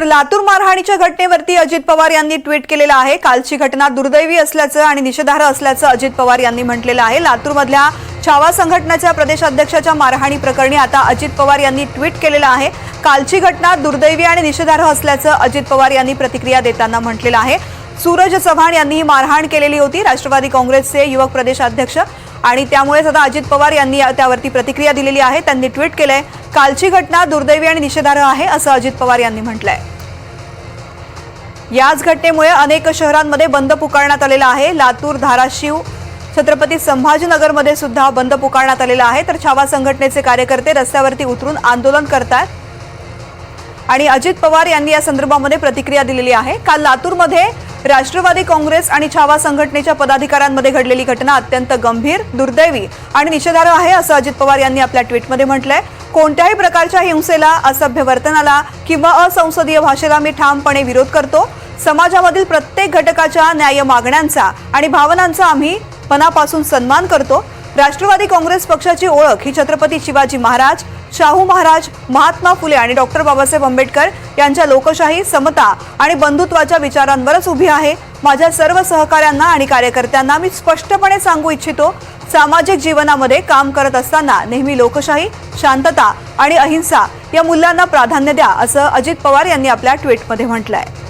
तर लातूर मारहाणीच्या घटनेवरती अजित पवार यांनी ट्विट केलेलं आहे. कालची घटना दुर्दैवी असल्याचं आणि निषेधार्ह असल्याचं अजित पवार यांनी म्हटलेलं आहे. लातूरमधल्या छावा संघटनेच्या प्रदेशाध्यक्षाच्या मारहाणी प्रकरणी आता अजित पवार यांनी ट्विट केलेलं आहे. कालची घटना दुर्दैवी आणि निषेधार्ह असल्याचं अजित पवार यांनी प्रतिक्रिया देताना म्हटलेलं आहे. सूरज चव्हाण यांनीही मारहाण केलेली होती. राष्ट्रवादी काँग्रेसचे युवक प्रदेशाध्यक्ष आणि त्यामुळेच आता अजित पवार यांनी त्यावरती प्रतिक्रिया दिलेली आहे. त्यांनी ट्विट केलंय कालची घटना दुर्दैवी आणि निषेधार्ह आहे असं अजित पवार यांनी म्हटलंय. याच घटनेमुळे अनेक शहरांमध्ये बंद पुकारण्यात आलेला आहे. लातूर धाराशिव छत्रपती संभाजीनगरमध्ये सुद्धा बंद पुकारण्यात आलेला आहे. तर छावा संघटनेचे कार्यकर्ते रस्त्यावरती उतरून आंदोलन करतात आणि अजित पवार यांनी या संदर्भामध्ये प्रतिक्रिया दिलेली आहे. काल लातूरमध्ये राष्ट्रवादी काँग्रेस आणि छावा संघटनेच्या पदाधिकाऱ्यांमध्ये घडलेली घटना अत्यंत गंभीर दुर्दैवी आणि निषेधार्ह आहे असं अजित पवार यांनी आपल्या ट्विटमध्ये म्हटलंय. कोणत्याही प्रकारच्या हिंसेला असभ्य वर्तनाला किंवा असंसदीय भाषेला मी ठामपणे विरोध करतो. समाजामधील प्रत्येक घटकाच्या न्याय मागण्यांचा आणि भावनांचा आम्ही मनापासून सन्मान करतो. राष्ट्रवादी काँग्रेस पक्षाची ओळख ही छत्रपती शिवाजी महाराज शाहू महाराज महात्मा फुले आणि डॉक्टर बाबासाहेब आंबेडकर यांच्या लोकशाही समता आणि बंधुत्वाच्या विचारांवरच उभी आहे. माझ्या सर्व सहकाऱ्यांना आणि कार्यकर्त्यांना मी स्पष्टपणे सांगू इच्छितो सामाजिक जीवनामध्ये काम करत असताना नेहमी लोकशाही शांतता आणि अहिंसा या मूल्यांना प्राधान्य द्या असं अजित पवार यांनी आपल्या ट्विटमध्ये म्हटलं आहे